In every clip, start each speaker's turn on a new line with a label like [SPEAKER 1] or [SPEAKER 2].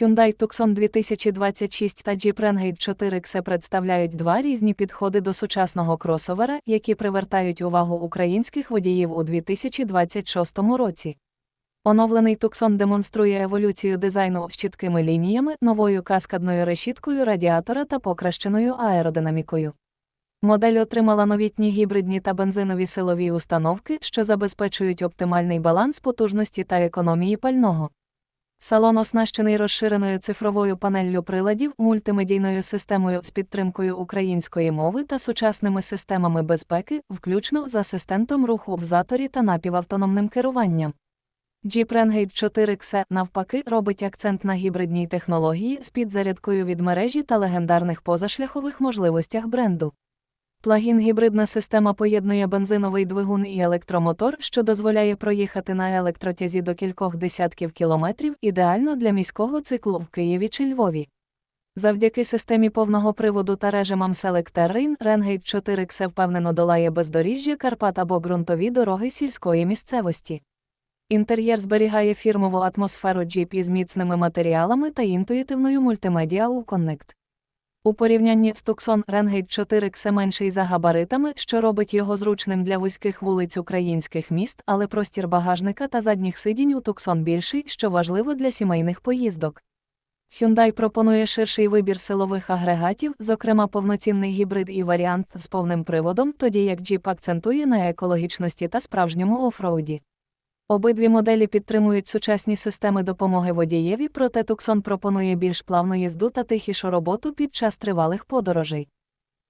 [SPEAKER 1] Hyundai Tucson 2026 та Jeep Renegade 4X представляють два різні підходи до сучасного кросовера, які привертають увагу українських водіїв у 2026 році. Оновлений Tucson демонструє еволюцію дизайну з чіткими лініями, новою каскадною решіткою радіатора та покращеною аеродинамікою. Модель отримала новітні гібридні та бензинові силові установки, що забезпечують оптимальний баланс потужності та економії пального. Салон оснащений розширеною цифровою панеллю приладів, мультимедійною системою з підтримкою української мови та сучасними системами безпеки, включно з асистентом руху в заторі та напівавтономним керуванням. Jeep Renegade 4X, навпаки, робить акцент на гібридній технології з підзарядкою від мережі та легендарних позашляхових можливостях бренду. Плагін-гібридна система поєднує бензиновий двигун і електромотор, що дозволяє проїхати на електротязі до кількох десятків кілометрів, ідеально для міського циклу в Києві чи Львові. Завдяки системі повного приводу та режимам Select Terrain, Renegade 4X впевнено долає бездоріжжя Карпат або ґрунтові дороги сільської місцевості. Інтер'єр зберігає фірмову атмосферу Jeep із міцними матеріалами та інтуїтивною мультимедіа у Connect. У порівнянні з Tucson Renegade 4X менший за габаритами, що робить його зручним для вузьких вулиць українських міст, але простір багажника та задніх сидінь у Tucson більший, що важливо для сімейних поїздок. Hyundai пропонує ширший вибір силових агрегатів, зокрема повноцінний гібрид і варіант з повним приводом, тоді як Jeep акцентує на екологічності та справжньому офроуді. Обидві моделі підтримують сучасні системи допомоги водієві, проте Tucson пропонує більш плавну їзду та тихішу роботу під час тривалих подорожей.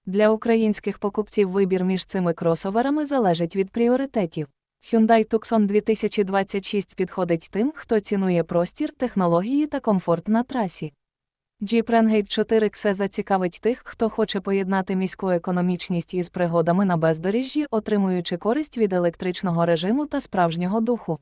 [SPEAKER 1] Для українських покупців вибір між цими кросоверами залежить від пріоритетів. Hyundai Tucson 2026 підходить тим, хто цінує простір, технології та комфорт на трасі. Jeep Renegade 4X зацікавить тих, хто хоче поєднати міську економічність із пригодами на бездоріжжі, отримуючи користь від електричного режиму та справжнього духу.